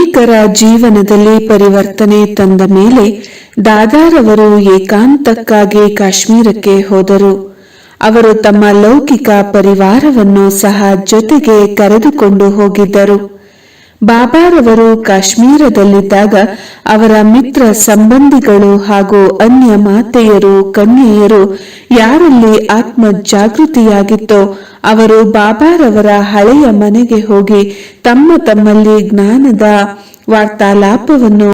ಅನೇಕರ ಜೀವನದಲ್ಲಿ ಪರಿವರ್ತನೆ ತಂದ ಮೇಲೆ ದಾದಾರವರು ಏಕಾಂತಕ್ಕಾಗಿ ಕಾಶ್ಮೀರಕ್ಕೆ ಹೋದರು. ಅವರು ತಮ್ಮ ಲೌಕಿಕ ಪರಿವಾರವನ್ನು ಸಹ ಜೊತೆಗೆ ಕರೆದುಕೊಂಡು ಹೋಗಿದ್ದರು. ಬಾಬಾರವರು ಕಾಶ್ಮೀರದಲ್ಲಿದ್ದಾಗ ಅವರ ಮಿತ್ರ ಸಂಬಂಧಿಗಳು ಹಾಗೂ ಅನ್ಯ ಮಾತೆಯರು, ಕನ್ಯೆಯರು ಯಾರಲ್ಲಿ ಆತ್ಮ ಜಾಗೃತಿಯಾಗಿತ್ತೋ ಅವರು ಬಾಬಾರವರ ಹಳೆಯ ಮನೆಗೆ ಹೋಗಿ ತಮ್ಮ ತಮ್ಮಲ್ಲಿ ಜ್ಞಾನದ ವಾರ್ತಾಲಾಪವನ್ನು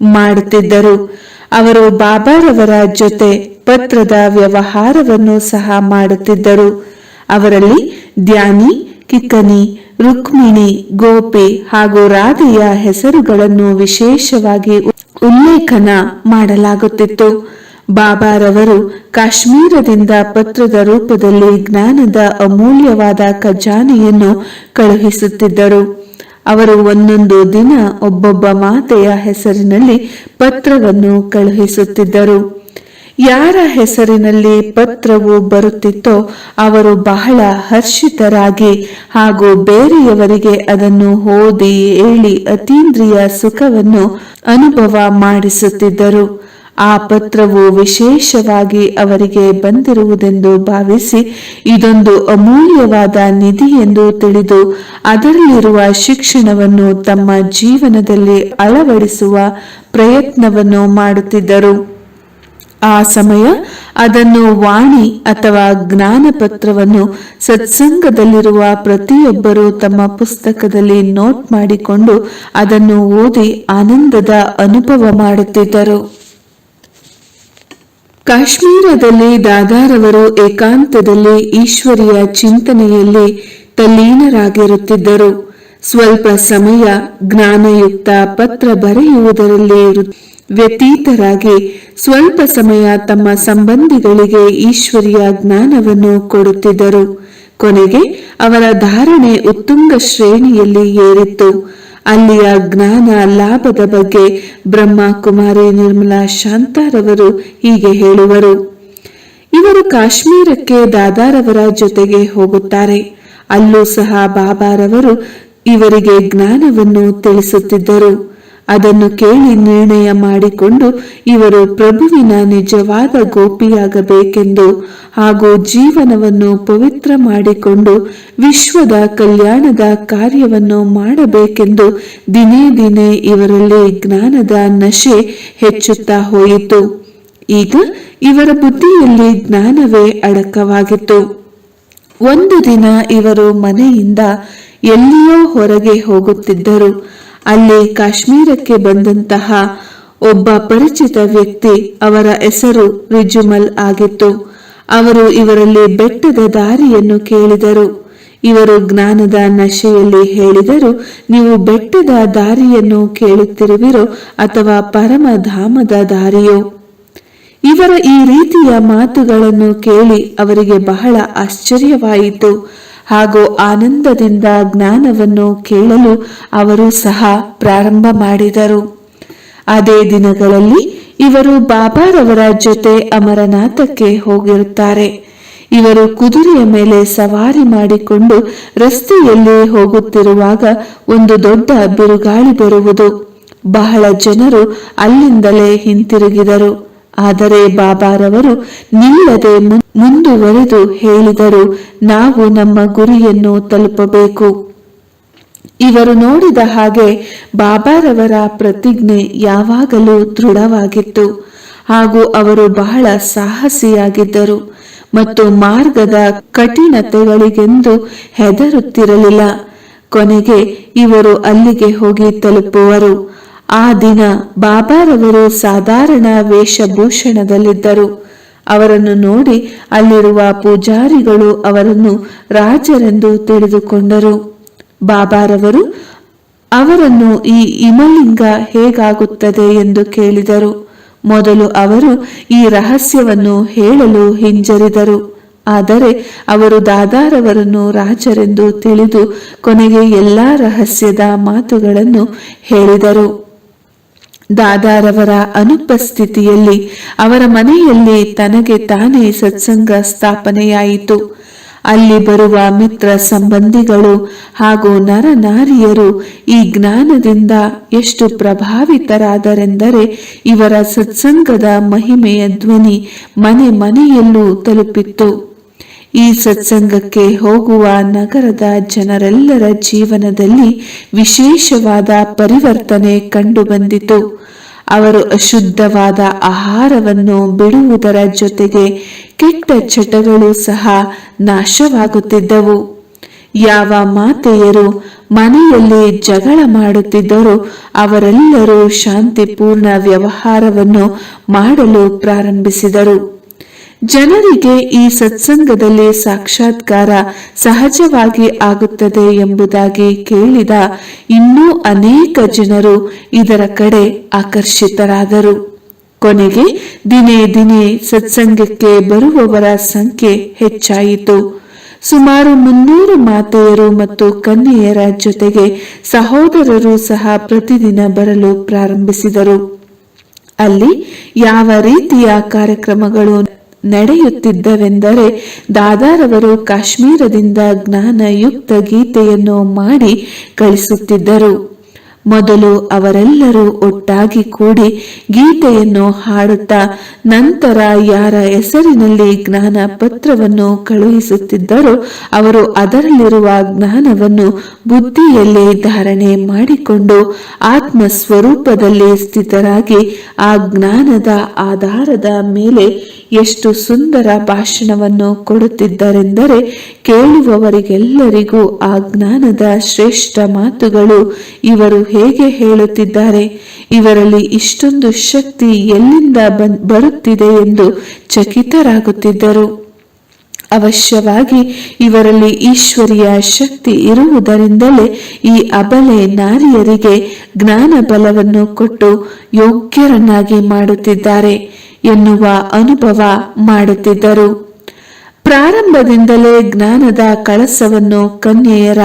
ಮಾಡುತ್ತಿದ್ದರು. ಅವರು ಬಾಬಾರವರ ಜೊತೆ ಪತ್ರದ ವ್ಯವಹಾರವನ್ನು ಸಹ ಮಾಡುತ್ತಿದ್ದರು. ಅವರಲ್ಲಿ ಧ್ಯಾನಿ ಕಿಕ್ಕನಿ ರುಕ್ಮಿಣಿ, ಗೋಪೆ ಹಾಗೂ ರಾಧೆಯ ಹೆಸರುಗಳನ್ನು ವಿಶೇಷವಾಗಿ ಉಲ್ಲೇಖನ ಮಾಡಲಾಗುತ್ತಿತ್ತು. ಬಾಬಾರವರು ಕಾಶ್ಮೀರದಿಂದ ಪತ್ರದ ರೂಪದಲ್ಲಿ ಜ್ಞಾನದ ಅಮೂಲ್ಯವಾದ ಖಜಾನೆಯನ್ನು ಕಳುಹಿಸುತ್ತಿದ್ದರು. ಅವರು ಒಂದೊಂದು ದಿನ ಒಬ್ಬೊಬ್ಬ ಮಾತೆಯ ಹೆಸರಿನಲ್ಲಿ ಪತ್ರವನ್ನು ಕಳುಹಿಸುತ್ತಿದ್ದರು. ಯಾರ ಹೆಸರಿನಲ್ಲಿ ಪತ್ರವು ಬರುತ್ತಿತ್ತೋ ಅವರು ಬಹಳ ಹರ್ಷಿತರಾಗಿ ಹಾಗೂ ಬೇರೆಯವರಿಗೆ ಅದನ್ನು ಓದಿ ಹೇಳಿ ಅತೀಂದ್ರಿಯ ಸುಖವನ್ನು ಅನುಭವ ಮಾಡಿಸುತ್ತಿದ್ದರು. ಆ ಪತ್ರವು ವಿಶೇಷವಾಗಿ ಅವರಿಗೆ ಬಂದಿರುವುದೆಂದು ಭಾವಿಸಿ ಇದೊಂದು ಅಮೂಲ್ಯವಾದ ನಿಧಿ ಎಂದು ತಿಳಿದು ಅದರಲ್ಲಿರುವ ಶಿಕ್ಷಣವನ್ನು ತಮ್ಮ ಜೀವನದಲ್ಲಿ ಅಳವಡಿಸುವ ಪ್ರಯತ್ನವನ್ನು ಮಾಡುತ್ತಿದ್ದರು. ಆ ಸಮಯ ಅದನ್ನು ವಾಣಿ ಅಥವಾ ಜ್ಞಾನಪತ್ರವನ್ನು ಸತ್ಸಂಗದಲ್ಲಿರುವ ಪ್ರತಿಯೊಬ್ಬರು ತಮ್ಮ ಪುಸ್ತಕದಲ್ಲಿ ನೋಟ್ ಮಾಡಿಕೊಂಡು ಅದನ್ನು ಓದಿ ಆನಂದದ ಅನುಭವ ಮಾಡುತ್ತಿದ್ದರು. ಕಾಶ್ಮೀರದಲ್ಲಿ ದಾದಾರವರು ಏಕಾಂತದಲ್ಲಿ ಈಶ್ವರಿಯ ಚಿಂತನೆಯಲ್ಲಿ ತಲ್ಲೀನರಾಗಿರುತ್ತಿದ್ದರು. ಸ್ವಲ್ಪ ಸಮಯ ಜ್ಞಾನಯುಕ್ತ ಪತ್ರ ಬರೆಯುವುದರಲ್ಲಿ ವ್ಯತೀತರಾಗಿ ಸ್ವಲ್ಪ ಸಮಯ ತಮ್ಮ ಸಂಬಂಧಿಗಳಿಗೆ ಈಶ್ವರಿಯ ಜ್ಞಾನವನ್ನು ಕೊಡುತ್ತಿದ್ದರು. ಕೊನೆಗೆ ಅವರ ಧಾರಣೆ ಉತ್ತುಂಗ ಶ್ರೇಣಿಯಲ್ಲಿ ಏರಿತ್ತು. ಅಲ್ಲಿಯ ಜ್ಞಾನ ಲಾಭದ ಬಗ್ಗೆ ಬ್ರಹ್ಮ ಕುಮಾರಿ ನಿರ್ಮಲಾ ಶಾಂತಾರವರು ಹೀಗೆ ಹೇಳುವರು. ಇವರು ಕಾಶ್ಮೀರಕ್ಕೆ ದಾದಾರವರ ಜೊತೆಗೆ ಹೋಗುತ್ತಾರೆ. ಅಲ್ಲೂ ಸಹ ಬಾಬಾರವರು ಇವರಿಗೆ ಜ್ಞಾನವನ್ನು ತಿಳಿಸುತ್ತಿದ್ದರು. ಅದನ್ನು ಕೇಳಿ ನಿರ್ಣಯ ಮಾಡಿಕೊಂಡು ಇವರು ಪ್ರಭುವಿನ ನಿಜವಾದ ಗೋಪಿಯಾಗಬೇಕೆಂದು ಹಾಗೂ ಜೀವನವನ್ನು ಪವಿತ್ರ ಮಾಡಿಕೊಂಡು ವಿಶ್ವದ ಕಲ್ಯಾಣದ ಕಾರ್ಯವನ್ನು ಮಾಡಬೇಕೆಂದು ದಿನೇ ದಿನೇ ಇವರಲ್ಲಿ ಜ್ಞಾನದ ನಶೆ ಹೆಚ್ಚುತ್ತಾ ಹೋಯಿತು. ಈಗ ಇವರ ಬುದ್ಧಿಯಲ್ಲಿ ಜ್ಞಾನವೇ ಅಡಕವಾಗಿತ್ತು. ಒಂದು ದಿನ ಇವರು ಮನೆಯಿಂದ ಎಲ್ಲಿಯೋ ಹೊರಗೆ ಹೋಗುತ್ತಿದ್ದರು. ಅಲ್ಲಿ ಕಾಶ್ಮೀರಕ್ಕೆ ಬಂದಂತಹ ಒಬ್ಬ ಪರಿಚಿತ ವ್ಯಕ್ತಿ ಅವರ ಹೆಸರು ರಿಜುಮಲ್ ಆಗಿತ್ತು. ಅವರು ಇವರಲ್ಲಿ ಬೆಟ್ಟದ ದಾರಿಯನ್ನು ಕೇಳಿದರು. ಇವರು ಜ್ಞಾನದ ನಶೆಯಲ್ಲಿ ಹೇಳಿದರು, ನೀವು ಬೆಟ್ಟದ ದಾರಿಯನ್ನು ಕೇಳುತ್ತಿರುವಿರೋ ಅಥವಾ ಪರಮಧಾಮದ ದಾರಿಯೋ? ಇವರ ಈ ರೀತಿಯ ಮಾತುಗಳನ್ನು ಕೇಳಿ ಅವರಿಗೆ ಬಹಳ ಆಶ್ಚರ್ಯವಾಯಿತು. ಹಾಗೂ ಆನಂದದಿಂದ ಜ್ಞಾನವನ್ನು ಕೇಳಲು ಅವರು ಸಹ ಪ್ರಾರಂಭ ಮಾಡಿದರು. ಅದೇ ದಿನಗಳಲ್ಲಿ ಇವರು ಬಾಬಾರವರ ಜೊತೆ ಅಮರನಾಥಕ್ಕೆ ಹೋಗಿರುತ್ತಾರೆ. ಇವರು ಕುದುರೆಯ ಮೇಲೆ ಸವಾರಿ ಮಾಡಿಕೊಂಡು ರಸ್ತೆಯಲ್ಲಿ ಹೋಗುತ್ತಿರುವಾಗ ಒಂದು ದೊಡ್ಡ ಬಿರುಗಾಳಿ ಬರುವುದು. ಬಹಳ ಜನರು ಅಲ್ಲಿಂದಲೇ ಹಿಂತಿರುಗಿದರು. ಆದರೆ ಬಾಬಾರವರು ನಿಲ್ಲದೆ ಮುಂದುವರೆದು ಹೇಳಿದರು, ನಾವು ನಮ್ಮ ಗುರಿಯನ್ನು ತಲುಪಬೇಕು. ಇವರು ನೋಡಿದ ಹಾಗೆ ಬಾಬಾರವರ ಪ್ರತಿಜ್ಞೆ ಯಾವಾಗಲೂ ದೃಢವಾಗಿತ್ತು. ಹಾಗೂ ಅವರು ಬಹಳ ಸಾಹಸಿಯಾಗಿದ್ದರು ಮತ್ತು ಮಾರ್ಗದ ಕಠಿಣತೆಗಳಿಗೆಂದು ಹೆದರುತ್ತಿರಲಿಲ್ಲ. ಕೊನೆಗೆ ಇವರು ಅಲ್ಲಿಗೆ ಹೋಗಿ ತಲುಪುವರು. ಆ ದಿನ ಬಾಬಾರವರು ಸಾಧಾರಣ ವೇಷಭೂಷಣದಲ್ಲಿದ್ದರು. ಅವರನ್ನು ನೋಡಿ ಅಲ್ಲಿರುವ ಪೂಜಾರಿಗಳು ಅವರನ್ನು ರಾಜರೆಂದು ತಿಳಿದುಕೊಂಡರು. ಬಾಬಾರವರು, ಅವರನ್ನು ಈ ಇಮಲಿಂಗ ಹೇಗಾಗುತ್ತದೆ ಎಂದು ಕೇಳಿದರು. ಮೊದಲು ಅವರು ಈ ರಹಸ್ಯವನ್ನು ಹೇಳಲು ಹಿಂಜರಿದರು. ಆದರೆ ಅವರು ದಾದಾರವರನ್ನು ರಾಜರೆಂದು ತಿಳಿದು ಕೊನೆಗೆ ಎಲ್ಲಾ ರಹಸ್ಯದ ಮಾತುಗಳನ್ನು ಹೇಳಿದರು. ದಾದಾರವರ ಅನುಪಸ್ಥಿತಿಯಲ್ಲಿ ಅವರ ಮನೆಯಲ್ಲಿ ತನಗೆ ತಾನೇ ಸತ್ಸಂಗ ಸ್ಥಾಪನೆಯಾಯಿತು. ಅಲ್ಲಿ ಬರುವ ಮಿತ್ರ ಸಂಬಂಧಿಗಳು ಹಾಗೂ ನರನಾರಿಯರು ಈ ಜ್ಞಾನದಿಂದ ಎಷ್ಟು ಪ್ರಭಾವಿತರಾದರೆಂದರೆ ಇವರ ಸತ್ಸಂಗದ ಮಹಿಮೆಯ ಧ್ವನಿ ಮನೆ ಮನೆಯಲ್ಲೂ ತಲುಪಿತ್ತು. ಈ ಸತ್ಸಂಗಕ್ಕೆ ಹೋಗುವ ನಗರದ ಜನರೆಲ್ಲರ ಜೀವನದಲ್ಲಿ ವಿಶೇಷವಾದ ಪರಿವರ್ತನೆ ಕಂಡುಬಂದಿತು. ಅವರು ಅಶುದ್ಧವಾದ ಆಹಾರವನ್ನು ಬಿಡುವುದರ ಜೊತೆಗೆ ಕೆಟ್ಟ ಚಟಗಳು ಸಹ ನಾಶವಾಗುತ್ತಿದ್ದವು. ಯಾವ ಮಾತೆಯರು ಮನೆಯಲ್ಲಿ ಜಗಳ ಮಾಡುತ್ತಿದ್ದರೋ ಅವರೆಲ್ಲರೂ ಶಾಂತಿಪೂರ್ಣ ವ್ಯವಹಾರವನ್ನು ಮಾಡಲು ಪ್ರಾರಂಭಿಸಿದರು. ಜನರಿಗೆ ಈ ಸತ್ಸಂಗದಲ್ಲಿ ಸಾಕ್ಷಾತ್ಕಾರ ಸಹಜವಾಗಿ ಆಗುತ್ತದೆ ಎಂಬುದಾಗಿ ಕೇಳಿದ ಇನ್ನೂ ಅನೇಕ ಜನರು ಇದರ ಕಡೆ ಆಕರ್ಷಿತರಾದರು. ಕೊನೆಗೆ ದಿನೇ ದಿನೇ ಸತ್ಸಂಗಕ್ಕೆ ಬರುವವರ ಸಂಖ್ಯೆ ಹೆಚ್ಚಾಯಿತು. ಸುಮಾರು ಮುನ್ನೂರು ಮಾತೆಯರು ಮತ್ತು ಕನ್ಯೆಯರ ಜೊತೆಗೆ ಸಹೋದರರು ಸಹ ಪ್ರತಿದಿನ ಬರಲು ಪ್ರಾರಂಭಿಸಿದರು. ಅಲ್ಲಿ ಯಾವ ರೀತಿಯ ಕಾರ್ಯಕ್ರಮಗಳು ನಡೆಯುತ್ತಿದ್ದವೆಂದರೆ ದಾದಾರವರು ಕಾಶ್ಮೀರದಿಂದ ಜ್ಞಾನಯುಕ್ತ ಗೀತೆಯನ್ನು ಮಾಡಿ ಕಳಿಸುತ್ತಿದ್ದರು. ಮೊದಲು ಅವರೆಲ್ಲರೂ ಒಟ್ಟಾಗಿ ಕೂಡಿ ಗೀತೆಯನ್ನು ಹಾಡುತ್ತಾ ನಂತರ ಯಾರ ಹೆಸರಿನಲ್ಲಿ ಜ್ಞಾನ ಪತ್ರವನ್ನು ಕಳುಹಿಸುತ್ತಿದ್ದರೋ ಅವರು ಅದರಲ್ಲಿರುವ ಜ್ಞಾನವನ್ನು ಬುದ್ಧಿಯಲ್ಲಿ ಧಾರಣೆ ಮಾಡಿಕೊಂಡು ಆತ್ಮ ಸ್ವರೂಪದಲ್ಲಿ ಸ್ಥಿತರಾಗಿ ಆ ಜ್ಞಾನದ ಆಧಾರದ ಮೇಲೆ ಎಷ್ಟು ಸುಂದರ ಭಾಷಣವನ್ನು ಕೊಡುತ್ತಿದ್ದರೆಂದರೆ ಕೇಳುವವರಿಗೆಲ್ಲರಿಗೂ ಆ ಜ್ಞಾನದ ಶ್ರೇಷ್ಠ ಮಾತುಗಳು ಇವರು ಹೇಗೆ ಹೇಳುತ್ತಿದ್ದಾರೆ, ಇವರಲ್ಲಿ ಇಷ್ಟೊಂದು ಶಕ್ತಿ ಎಲ್ಲಿಂದ ಬರುತ್ತಿದೆ ಎಂದು ಚಕಿತರಾಗುತ್ತಿದ್ದರು. ಅವಶ್ಯವಾಗಿ ಇವರಲ್ಲಿ ಈಶ್ವರಿಯ ಶಕ್ತಿ ಇರುವುದರಿಂದಲೇ ಈ ಅಬಲೆ ನಾರಿಯರಿಗೆ ಜ್ಞಾನ ಬಲವನ್ನು ಕೊಟ್ಟು ಯೋಗ್ಯರನ್ನಾಗಿ ಮಾಡುತ್ತಿದ್ದಾರೆ ಎನ್ನುವ ಅನುಭವ ಮಾಡುತ್ತಿದ್ದರು. ಪ್ರಾರಂಭದಿಂದಲೇ ಜ್ಞಾನದ ಕಳಸವನ್ನು ಕನ್ಯೆಯರ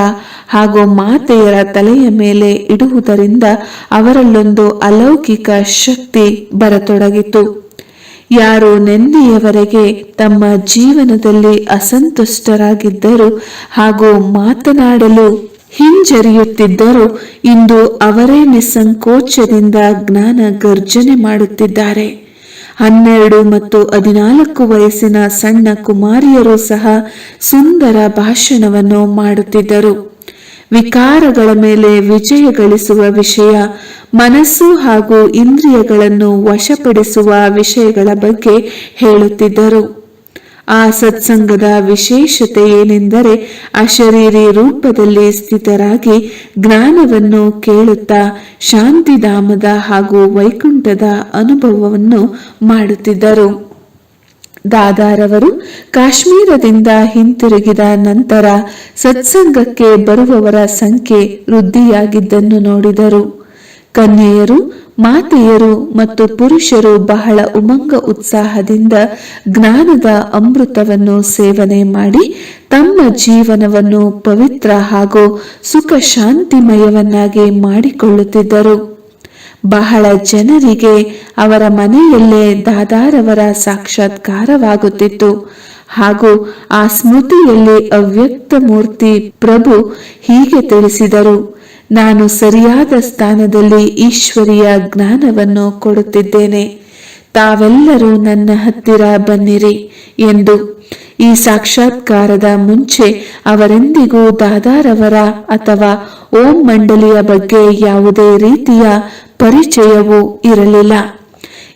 ಹಾಗೂ ಮಾತೆಯರ ತಲೆಯ ಮೇಲೆ ಇಡುವುದರಿಂದ ಅವರಲ್ಲೊಂದು ಅಲೌಕಿಕ ಶಕ್ತಿ ಬರತೊಡಗಿತು. ಯಾರು ನೆಂದಿಯವರೆಗೆ ತಮ್ಮ ಜೀವನದಲ್ಲಿ ಅಸಂತುಷ್ಟರಾಗಿದ್ದರು ಹಾಗೂ ಮಾತನಾಡಲು ಹಿಂಜರಿಯುತ್ತಿದ್ದರು, ಇಂದು ಅವರೇ ನಿಸ್ಸಂಕೋಚದಿಂದ ಜ್ಞಾನ ಗರ್ಜನೆ ಮಾಡುತ್ತಿದ್ದಾರೆ. ಹನ್ನೆರಡು ಮತ್ತು ಹದಿನಾಲ್ಕು ವಯಸ್ಸಿನ ಸಣ್ಣ ಕುಮಾರಿಯರು ಸಹ ಸುಂದರ ಭಾಷಣವನ್ನು ಮಾಡುತ್ತಿದ್ದರು. ವಿಕಾರಗಳ ಮೇಲೆ ವಿಜಯ ಗಳಿಸುವ ವಿಷಯ, ಮನಸ್ಸು ಹಾಗೂ ಇಂದ್ರಿಯಗಳನ್ನು ವಶಪಡಿಸುವ ವಿಷಯಗಳ ಬಗ್ಗೆ ಹೇಳುತ್ತಿದ್ದರು. ಆ ಸತ್ಸಂಗದ ವಿಶೇಷತೆ ಏನೆಂದರೆ ಅಶರೀರಿ ರೂಪದಲ್ಲಿ ಸ್ಥಿತರಾಗಿ ಜ್ಞಾನವನ್ನು ಕೇಳುತ್ತಾ ಶಾಂತಿಧಾಮದ ಹಾಗೂ ವೈಕುಂಠದ ಅನುಭವವನ್ನು ಮಾಡುತ್ತಿದ್ದರು. ದಾದಾರವರು ಕಾಶ್ಮೀರದಿಂದ ಹಿಂತಿರುಗಿದ ನಂತರ ಸತ್ಸಂಗಕ್ಕೆ ಬರುವವರ ಸಂಖ್ಯೆ ವೃದ್ಧಿಯಾಗಿದ್ದನ್ನು ನೋಡಿದರು. ಕನ್ಯೆಯರು, ಮಾತೆಯರು ಮತ್ತು ಪುರುಷರು ಬಹಳ ಉಮಂಗ ಉತ್ಸಾಹದಿಂದ ಜ್ಞಾನದ ಅಮೃತವನ್ನು ಸೇವನೆ ಮಾಡಿ ತಮ್ಮ ಜೀವನವನ್ನು ಪವಿತ್ರ ಹಾಗೂ ಸುಖ ಶಾಂತಿಮಯವನ್ನಾಗಿ ಮಾಡಿಕೊಳ್ಳುತ್ತಿದ್ದರು. ಬಹಳ ಜನರಿಗೆ ಅವರ ಮನೆಯಲ್ಲೇ ದಾದಾರವರ ಸಾಕ್ಷಾತ್ಕಾರವಾಗುತ್ತಿತ್ತು. ಹಾಗೂ ಆ ಸ್ಮೃತಿಯಲ್ಲಿ ಅವ್ಯಕ್ತ ಮೂರ್ತಿ ಪ್ರಭು ಹೀಗೆ ತಿಳಿಸಿದರು, ನಾನು ಸರಿಯಾದ ಸ್ಥಾನದಲ್ಲಿ ಈಶ್ವರಿಯ ಜ್ಞಾನವನ್ನು ಕೊಡುತ್ತಿದ್ದೇನೆ. ತಾವೆಲ್ಲರೂ ನನ್ನ ಹತ್ತಿರ ಬನ್ನಿರಿ ಎಂದು ಈ ಸಾಕ್ಷಾತ್ಕಾರದ ಮುಂಚೆ ಅವರೆಂದಿಗೂ ದಾದಾರವರ ಅಥವಾ ಓಂ ಮಂಡಲಿಯ ಬಗ್ಗೆ ಯಾವುದೇ ರೀತಿಯ ಪರಿಚಯವೂ ಇರಲಿಲ್ಲ.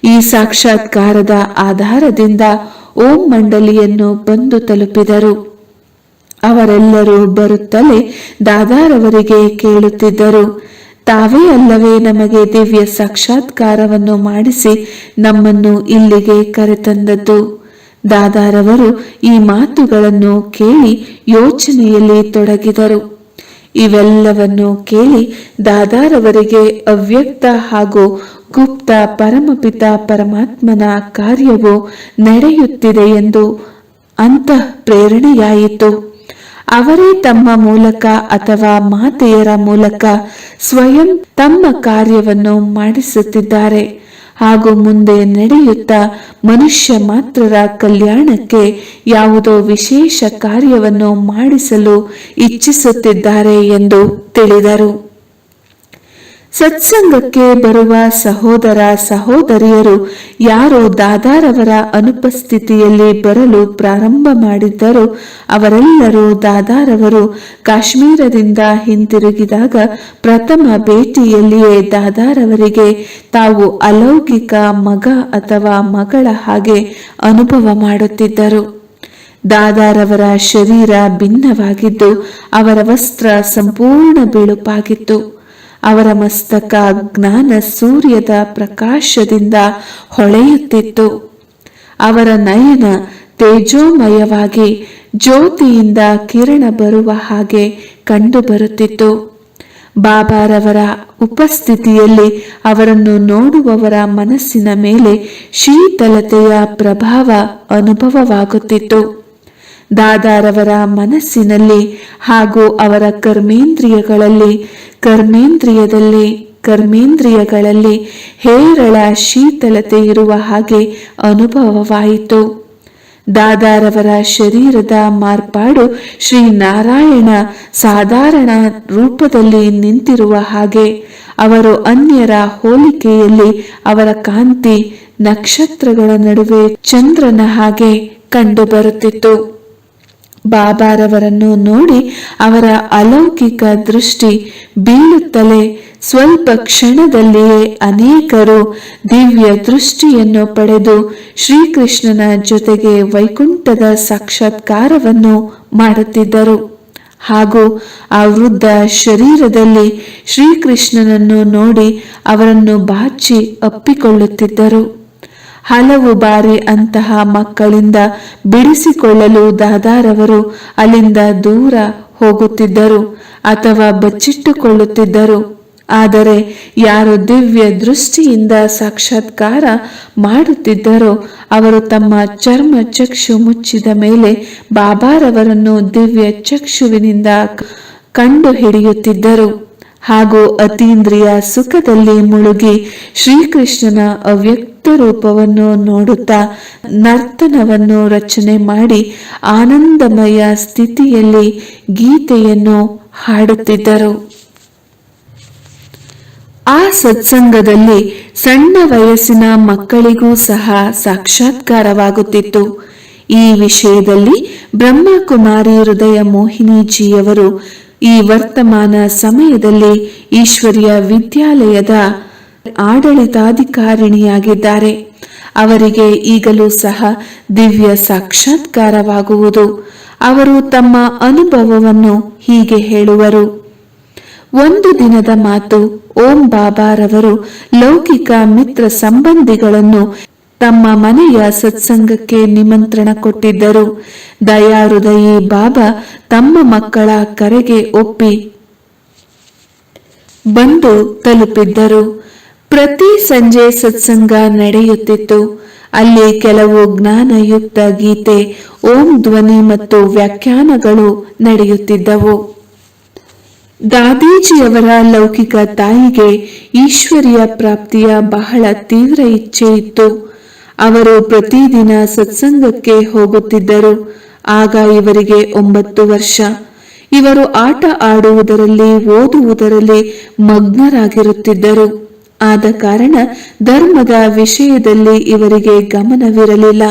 ಈ ಸಾಕ್ಷಾತ್ಕಾರದ ಆಧಾರದಿಂದ ಓಂ ಮಂಡಲಿಯನ್ನು ಬಂದು ತಲುಪಿದರು. ಅವರೆಲ್ಲರೂ ಬರುತ್ತಲೇ ದಾದಾರವರಿಗೆ ಕೇಳುತ್ತಿದ್ದರು. ತಾವೇ ಅಲ್ಲವೇ ನಮಗೆ ದಿವ್ಯ ಸಾಕ್ಷಾತ್ಕಾರವನ್ನು ಮಾಡಿಸಿ ನಮ್ಮನ್ನು ಇಲ್ಲಿಗೆ ಕರೆತಂದದ್ದು. ದಾದಾರವರು ಈ ಮಾತುಗಳನ್ನು ಕೇಳಿ ಯೋಚನೆಯಲ್ಲಿ ತೊಡಗಿದರು. ಇವೆಲ್ಲವನ್ನು ಕೇಳಿ ದಾದಾರವರಿಗೆ ಅವ್ಯಕ್ತ ಹಾಗೂ ಗುಪ್ತ ಪರಮಪಿತ ಪರಮಾತ್ಮನ ಕಾರ್ಯವು ನಡೆಯುತ್ತಿದೆ ಎಂದು ಅಂತಃ ಪ್ರೇರಣೆಯಾಯಿತು ಅವರೇ ತಮ್ಮ ಮೂಲಕ ಅಥವಾ ಮಾತೆಯರ ಮೂಲಕ ಸ್ವಯಂ ತಮ್ಮ ಕಾರ್ಯವನ್ನು ಮಾಡಿಸುತ್ತಿದ್ದಾರೆ. ಹಾಗೂ ಮುಂದೆ ನಡೆಯುತ್ತಾ ಮನುಷ್ಯ ಮಾತ್ರರ ಕಲ್ಯಾಣಕ್ಕೆ ಯಾವುದೋ ವಿಶೇಷ ಕಾರ್ಯವನ್ನು ಮಾಡಿಸಲು ಇಚ್ಛಿಸುತ್ತಿದ್ದಾರೆ ಎಂದು ತಿಳಿದರು. ಸತ್ಸಂಗಕ್ಕೆ ಬರುವ ಸಹೋದರ ಸಹೋದರಿಯರು ಯಾರು ದಾದಾರವರ ಅನುಪಸ್ಥಿತಿಯಲ್ಲಿ ಬರಲು ಪ್ರಾರಂಭ ಮಾಡಿದ್ದರೋ. ಅವರೆಲ್ಲರೂ ದಾದಾರವರು ಕಾಶ್ಮೀರದಿಂದ ಹಿಂತಿರುಗಿದಾಗ ಪ್ರಥಮ ಭೇಟಿಯಲ್ಲಿಯೇ ದಾದಾರವರಿಗೆ ತಾವು ಅಲೌಕಿಕ ಮಗ ಅಥವಾ ಮಗಳ ಹಾಗೆ ಅನುಭವ ಮಾಡುತ್ತಿದ್ದರು. ದಾದಾರವರ ಶರೀರ ಭಿನ್ನವಾಗಿದ್ದು ಅವರ ವಸ್ತ್ರ ಸಂಪೂರ್ಣ ಬಿಳುಪಾಗಿತ್ತು. ಅವರ ಮಸ್ತಕ ಜ್ಞಾನ ಸೂರ್ಯದ ಪ್ರಕಾಶದಿಂದ ಹೊಳೆಯುತ್ತಿತ್ತು. ಅವರ ನಯನ ತೇಜೋಮಯವಾಗಿ ಜ್ಯೋತಿಯಿಂದ ಕಿರಣ ಬರುವ ಹಾಗೆ ಕಂಡುಬರುತ್ತಿತ್ತು. ಬಾಬಾರವರ ಉಪಸ್ಥಿತಿಯಲ್ಲಿ ಅವರನ್ನು ನೋಡುವವರ ಮನಸ್ಸಿನ ಮೇಲೆ ಶೀತಲತೆಯ ಪ್ರಭಾವ ಅನುಭವವಾಗುತ್ತಿತ್ತು. ದಾದಾರವರ ಮನಸ್ಸಿನಲ್ಲಿ ಹಾಗೂ ಅವರ ಕರ್ಮೇಂದ್ರಿಯಗಳಲ್ಲಿ, ಕರ್ಮೇಂದ್ರಿಯದಲ್ಲಿ, ಕರ್ಮೇಂದ್ರಿಯಗಳಲ್ಲಿ ಹೇರಳ ಶೀತಲತೆ ಇರುವ ಹಾಗೆ ಅನುಭವವಾಯಿತು. ದಾದಾರವರ ಶರೀರದ ಮಾರ್ಪಾಡು ಶ್ರೀ ನಾರಾಯಣ ಸಾಧಾರಣ ರೂಪದಲ್ಲಿ ನಿಂತಿರುವ ಹಾಗೆ ಅವರು ಅನ್ಯರ ಹೋಲಿಕೆಯಲ್ಲಿ ಅವರ ಕಾಂತಿ ನಕ್ಷತ್ರಗಳ ನಡುವೆ ಚಂದ್ರನ ಹಾಗೆ ಕಂಡುಬರುತ್ತಿತ್ತು. ಬಾಬಾರವರನ್ನು ನೋಡಿ ಅವರ ಅಲೌಕಿಕ ದೃಷ್ಟಿ ಬೀಳುತ್ತಲೇ ಸ್ವಲ್ಪ ಕ್ಷಣದಲ್ಲಿಯೇ ಅನೇಕರು ದಿವ್ಯ ದೃಷ್ಟಿಯನ್ನು ಪಡೆದು ಶ್ರೀಕೃಷ್ಣನ ಜೊತೆಗೆ ವೈಕುಂಠದ ಸಾಕ್ಷಾತ್ಕಾರವನ್ನು ಮಾಡುತ್ತಿದ್ದರು. ಹಾಗೂ ಆ ವೃದ್ಧ ಶರೀರದಲ್ಲಿ ಶ್ರೀಕೃಷ್ಣನನ್ನು ನೋಡಿ ಅವರನ್ನು ಬಾಚಿ ಅಪ್ಪಿಕೊಳ್ಳುತ್ತಿದ್ದರು. ಹಲವು ಬಾರಿ ಅಂತಹ ಮಕ್ಕಳಿಂದ ಬಿಡಿಸಿಕೊಳ್ಳಲು ದಾದಾರವರು ಅಲ್ಲಿಂದ ದೂರ ಹೋಗುತ್ತಿದ್ದರು ಅಥವಾ ಬಚ್ಚಿಟ್ಟುಕೊಳ್ಳುತ್ತಿದ್ದರು. ಆದರೆ ಯಾರು ದಿವ್ಯ ದೃಷ್ಟಿಯಿಂದ ಸಾಕ್ಷಾತ್ಕಾರ ಮಾಡುತ್ತಿದ್ದರೋ ಅವರು ತಮ್ಮ ಚರ್ಮ ಚಕ್ಷು ಮುಚ್ಚಿದ ಮೇಲೆ ಬಾಬಾರವರನ್ನು ದಿವ್ಯ ಚಕ್ಷುವಿನಿಂದ ಕಂಡು ಹಿಡಿಯುತ್ತಿದ್ದರು ಹಾಗೂ ಅತೀಂದ್ರಿಯ ಸುಖದಲ್ಲಿ ಮುಳುಗಿ ಶ್ರೀಕೃಷ್ಣನ ಅವ್ಯಕ್ತ ರೂಪವನ್ನು ನೋಡುತ್ತಾ ನರ್ತನವನ್ನು ರಚನೆ ಮಾಡಿ ಆನಂದಮಯ ಸ್ಥಿತಿಯಲ್ಲಿ ಗೀತೆಯನ್ನು ಹಾಡುತ್ತಿದ್ದರು. ಆ ಸತ್ಸಂಗದಲ್ಲಿ ಸಣ್ಣ ವಯಸ್ಸಿನ ಮಕ್ಕಳಿಗೂ ಸಹ ಸಾಕ್ಷಾತ್ಕಾರವಾಗುತ್ತಿತ್ತು. ಈ ವಿಷಯದಲ್ಲಿ ಬ್ರಹ್ಮಕುಮಾರಿ ಹೃದಯ ಮೋಹಿನಿಜಿಯವರು ಈ ವರ್ತಮಾನ ಸಮಯದಲ್ಲಿ ಈಶ್ವರಿಯ ವಿದ್ಯಾಲಯದ ಆಡಳಿತಾಧಿಕಾರಿಣಿಯಾಗಿದ್ದಾರೆ. ಅವರಿಗೆ ಈಗಲೂ ಸಹ ದಿವ್ಯ ಸಾಕ್ಷಾತ್ಕಾರವಾಗುವುದು. ಅವರು ತಮ್ಮ ಅನುಭವವನ್ನು ಹೀಗೆ ಹೇಳುವರು. ಒಂದು ದಿನದ ಮಾತು ಓಂ ಬಾಬಾರವರು ಲೌಕಿಕ ಮಿತ್ರ ಸಂಬಂಧಿಗಳನ್ನು ತಮ್ಮ ಮನೆಯ ಸತ್ಸಂಗಕ್ಕೆ ನಿಮಂತ್ರಣ ಕೊಟ್ಟಿದ್ದರು. ದಯಾಹೃದಯಿ ಬಾಬಾ ತಮ್ಮ ಮಕ್ಕಳ ಕರೆಗೆ ಒಪ್ಪಿ ಬಂದು ತಲುಪಿದ್ದರು. ಪ್ರತಿ ಸಂಜೆ ಸತ್ಸಂಗ ನಡೆಯುತ್ತಿತ್ತು. ಅಲ್ಲಿ ಕೆಲವು ಜ್ಞಾನಯುಕ್ತ ಗೀತೆ, ಓಂ ಧ್ವನಿ ಮತ್ತು ವ್ಯಾಖ್ಯಾನಗಳು ನಡೆಯುತ್ತಿದ್ದವು. ದಾದೀಜಿಯವರ ಲೌಕಿಕ ತಾಯಿಗೆ ಈಶ್ವರಿಯ ಪ್ರಾಪ್ತಿಯ ಬಹಳ ತೀವ್ರ ಇಚ್ಛೆ ಇತ್ತು. ಅವರು ಪ್ರತಿದಿನ ಸತ್ಸಂಗಕ್ಕೆ ಹೋಗುತ್ತಿದ್ದರು. ಆಗ ಇವರಿಗೆ ಒಂಬತ್ತು ವರ್ಷ. ಇವರು ಆಟ ಆಡುವುದರಲ್ಲಿ, ಓದುವುದರಲ್ಲಿ ಮಗ್ನರಾಗಿರುತ್ತಿದ್ದರು. ಆದ ಕಾರಣ ಧರ್ಮದ ವಿಷಯದಲ್ಲಿ ಇವರಿಗೆ ಗಮನವಿರಲಿಲ್ಲ.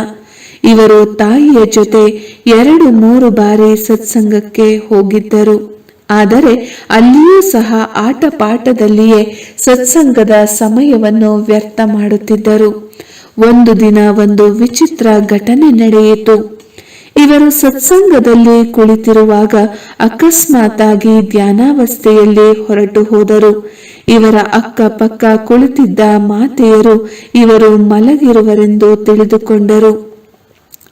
ಇವರು ತಾಯಿಯ ಜೊತೆ ಎರಡು ಮೂರು ಬಾರಿ ಸತ್ಸಂಗಕ್ಕೆ ಹೋಗಿದ್ದರು. ಆದರೆ ಅಲ್ಲಿಯೂ ಸಹ ಆಟ ಪಾಠದಲ್ಲಿಯೇ ಸತ್ಸಂಗದ ಸಮಯವನ್ನು ವ್ಯರ್ಥ ಮಾಡುತ್ತಿದ್ದರು. ಒಂದು ದಿನ ಒಂದು ವಿಚಿತ್ರ ಘಟನೆ ನಡೆಯಿತು. ಇವರು ಸತ್ಸಂಗದಲ್ಲಿ ಕುಳಿತಿರುವಾಗ ಅಕಸ್ಮಾತಾಗಿ ಧ್ಯಾನಾವಸ್ಥೆಯಲ್ಲಿ ಹೊರಟು ಹೋದರು. ಇವರ ಅಕ್ಕಪಕ್ಕ ಕುಳಿತಿದ್ದ ಮಾತೆಯರು ಇವರು ಮಲಗಿರುವರೆಂದು ತಿಳಿದುಕೊಂಡರು.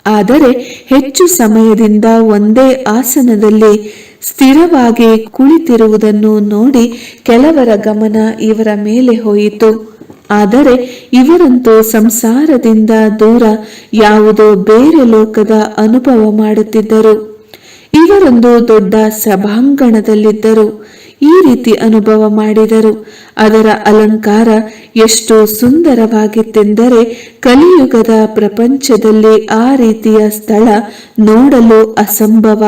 ಆದರೆ ಹೆಚ್ಚು ಸಮಯದಿಂದ ಒಂದೇ ಆಸನದಲ್ಲಿ ಸ್ಥಿರವಾಗಿ ಕುಳಿತಿರುವುದನ್ನು ನೋಡಿ ಕೆಲವರ ಗಮನ ಇವರ ಮೇಲೆ ಹೋಯಿತು. ಆದರೆ ಇವರಂತೂ ಸಂಸಾರದಿಂದ ದೂರ ಯಾವುದೋ ಬೇರೆ ಲೋಕದ ಅನುಭವ ಮಾಡುತ್ತಿದ್ದರು. ಇವರೊಂದು ದೊಡ್ಡ ಸಭಾಂಗಣದಲ್ಲಿದ್ದರು. ಈ ರೀತಿ ಅನುಭವ ಮಾಡಿದರು. ಅದರ ಅಲಂಕಾರ ಎಷ್ಟು ಸುಂದರವಾಗಿತ್ತೆಂದರೆ ಕಲಿಯುಗದ ಪ್ರಪಂಚದಲ್ಲಿ ಆ ರೀತಿಯ ಸ್ಥಳ ನೋಡಲು ಅಸಂಭವ.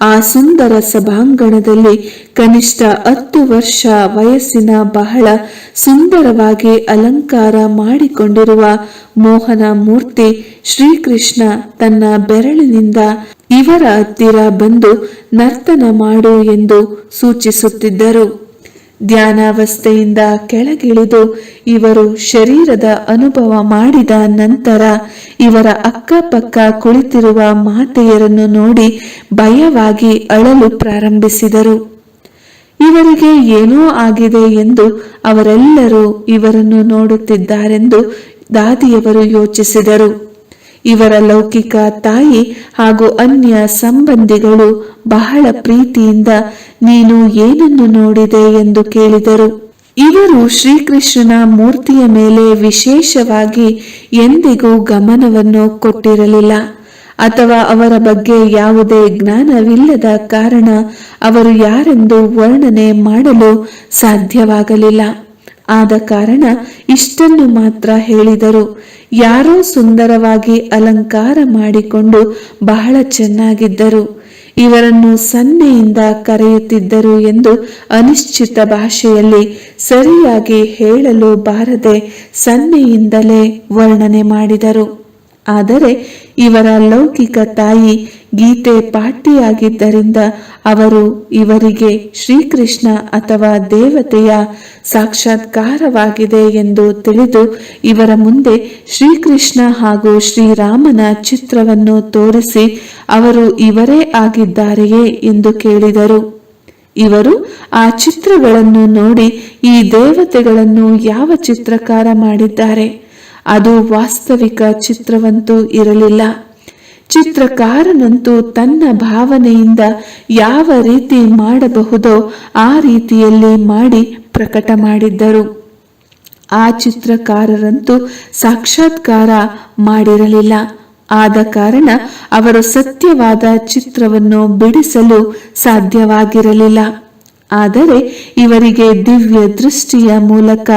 ಆ ಸುಂದರ ಸಭಾಂಗಣದಲ್ಲಿ ಕನಿಷ್ಠ ಹತ್ತು ವರ್ಷ ವಯಸ್ಸಿನ ಬಹಳ ಸುಂದರವಾಗಿ ಅಲಂಕಾರ ಮಾಡಿಕೊಂಡಿರುವ ಮೋಹನ ಮೂರ್ತಿ ಶ್ರೀಕೃಷ್ಣ ತನ್ನ ಬೆರಳಿನಿಂದ ಇವರ ಹತ್ತಿರ ಬಂದು ನರ್ತನ ಮಾಡು ಎಂದು ಸೂಚಿಸುತ್ತಿದ್ದರು. ಧ್ಯಾನಾವಸ್ಥೆಯಿಂದ ಕೆಳಗಿಳಿದು ಇವರು ಶರೀರದ ಅನುಭವ ಮಾಡಿದ ನಂತರ ಇವರ ಅಕ್ಕಪಕ್ಕ ಕುಳಿತಿರುವ ಮಾತೆಯರನ್ನು ನೋಡಿ ಭಯವಾಗಿ ಅಳಲು ಪ್ರಾರಂಭಿಸಿದರು. ಇವರಿಗೆ ಏನೋ ಆಗಿದೆ ಎಂದು ಅವರೆಲ್ಲರೂ ಇವರನ್ನು ನೋಡುತ್ತಿದ್ದಾರೆಂದು ದಾದಿಯವರು ಯೋಚಿಸಿದರು. ಇವರ ಲೌಕಿಕ ತಾಯಿ ಹಾಗೂ ಅನ್ಯ ಸಂಬಂಧಿಗಳು ಬಹಳ ಪ್ರೀತಿಯಿಂದ, ನೀನು ಏನನ್ನು ನೋಡಿದೆ ಎಂದು ಕೇಳಿದರು. ಇವರು ಶ್ರೀಕೃಷ್ಣನ ಮೂರ್ತಿಯ ಮೇಲೆ ವಿಶೇಷವಾಗಿ ಎಂದಿಗೂ ಗಮನವನ್ನು ಕೊಟ್ಟಿರಲಿಲ್ಲ. ಅಥವಾ ಅವರ ಬಗ್ಗೆ ಯಾವುದೇ ಜ್ಞಾನವಿಲ್ಲದ ಕಾರಣ ಅವರು ಯಾರೆಂದು ವರ್ಣನೆ ಮಾಡಲು ಸಾಧ್ಯವಾಗಲಿಲ್ಲ. ಆದ ಕಾರಣ ಇಷ್ಟನ್ನು ಮಾತ್ರ ಹೇಳಿದರು. ಯಾರೋ ಸುಂದರವಾಗಿ ಅಲಂಕಾರ ಮಾಡಿಕೊಂಡು ಬಹಳ ಚೆನ್ನಾಗಿದ್ದರು. ಇವರನ್ನು ಸನ್ನೆಯಿಂದ ಕರೆಯುತ್ತಿದ್ದರು ಎಂದು ಅನಿಶ್ಚಿತ ಭಾಷೆಯಲ್ಲಿ ಸರಿಯಾಗಿ ಹೇಳಲು ಬಾರದೆ ಸನ್ನೆಯಿಂದಲೇ ವರ್ಣನೆ ಮಾಡಿದರು. ಆದರೆ ಇವರ ಲೌಕಿಕ ತಾಯಿ ಗೀತೆ ಪಾಠಿಯಾಗಿದ್ದರಿಂದ ಅವರು ಇವರಿಗೆ ಶ್ರೀಕೃಷ್ಣ ಅಥವಾ ದೇವತೆಯ ಸಾಕ್ಷಾತ್ಕಾರವಾಗಿದೆ ಎಂದು ತಿಳಿದು ಇವರ ಮುಂದೆ ಶ್ರೀಕೃಷ್ಣ ಹಾಗೂ ಶ್ರೀರಾಮನ ಚಿತ್ರವನ್ನು ತೋರಿಸಿ ಅವರು ಇವರೇ ಆಗಿದ್ದಾರೆಯೇ ಎಂದು ಕೇಳಿದರು. ಇವರು ಆ ಚಿತ್ರಗಳನ್ನು ನೋಡಿ ಈ ದೇವತೆಗಳನ್ನು ಯಾವ ಚಿತ್ರಕಾರ ಮಾಡಿದ್ದಾರೆ? ಅದು ವಾಸ್ತವಿಕ ಚಿತ್ರವಂತೂ ಇರಲಿಲ್ಲ. ಚಿತ್ರಕಾರನಂತೂ ತನ್ನ ಭಾವನೆಯಿಂದ ಯಾವ ರೀತಿ ಮಾಡಬಹುದೋ ಆ ರೀತಿಯಲ್ಲಿ ಮಾಡಿ ಪ್ರಕಟ ಮಾಡಿದ್ದರು. ಆ ಚಿತ್ರಕಾರರಂತೂ ಸಾಕ್ಷಾತ್ಕಾರ ಮಾಡಿರಲಿಲ್ಲ. ಆದ ಕಾರಣ ಅವರು ಸತ್ಯವಾದ ಚಿತ್ರವನ್ನು ಬಿಡಿಸಲು ಸಾಧ್ಯವಾಗಿರಲಿಲ್ಲ. ಆದರೆ ಇವರಿಗೆ ದಿವ್ಯ ದೃಷ್ಟಿಯ ಮೂಲಕ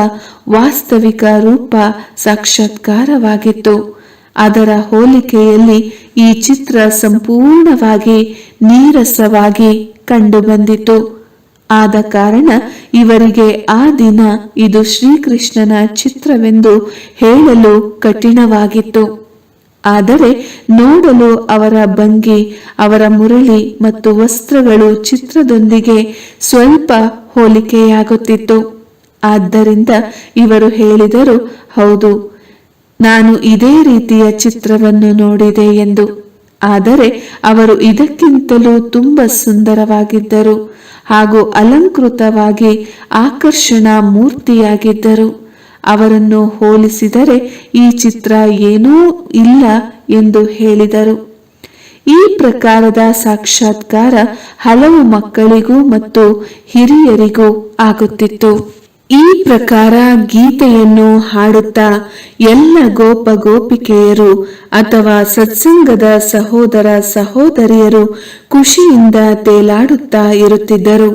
ವಾಸ್ತವಿಕ ರೂಪ ಸಾಕ್ಷಾತ್ಕಾರವಾಗಿತ್ತು. ಅದರ ಹೋಲಿಕೆಯಲ್ಲಿ ಈ ಚಿತ್ರ ಸಂಪೂರ್ಣವಾಗಿ ನೀರಸವಾಗಿ ಕಂಡುಬಂದಿತು. ಆದ ಕಾರಣ ಇವರಿಗೆ ಆ ದಿನ ಇದು ಶ್ರೀಕೃಷ್ಣನ ಚಿತ್ರವೆಂದು ಹೇಳಲು ಕಠಿಣವಾಗಿತ್ತು. ಆದರೆ ನೋಡಲು ಅವರ ಭಂಗಿ, ಅವರ ಮುರಳಿ ಮತ್ತು ವಸ್ತ್ರಗಳು ಚಿತ್ರದೊಂದಿಗೆ ಸ್ವಲ್ಪ ಹೋಲಿಕೆಯಾಗುತ್ತಿತ್ತು. ಆದ್ದರಿಂದ ಇವರು ಹೇಳಿದರು, ಹೌದು, ನಾನು ಇದೇ ರೀತಿಯ ಚಿತ್ರವನ್ನು ನೋಡಿದೆ ಎಂದು. ಆದರೆ ಅವರು ಇದಕ್ಕಿಂತಲೂ ತುಂಬ ಸುಂದರವಾಗಿದ್ದರು ಹಾಗೂ ಅಲಂಕೃತವಾಗಿ ಆಕರ್ಷಣಾ ಮೂರ್ತಿಯಾಗಿದ್ದರು. ಅವರನ್ನು ಹೋಲಿಸಿದರೆ ಈ ಚಿತ್ರ ಏನೂ ಇಲ್ಲ ಎಂದು ಹೇಳಿದರು. ಈ ಪ್ರಕಾರದ ಸಾಕ್ಷಾತ್ಕಾರ ಹಲವು ಮಕ್ಕಳಿಗೂ ಮತ್ತು ಹಿರಿಯರಿಗೂ ಆಗುತ್ತಿತ್ತು. ಈ ಪ್ರಕಾರ ಗೀತೆಯನ್ನು ಹಾಡುತ್ತಾ ಎಲ್ಲ ಗೋಪ ಗೋಪಿಕೆಯರು ಅಥವಾ ಸತ್ಸಂಗದ ಸಹೋದರ ಸಹೋದರಿಯರು ಖುಷಿಯಿಂದ ತೇಲಾಡುತ್ತಾ ಇರುತ್ತಿದ್ದರು.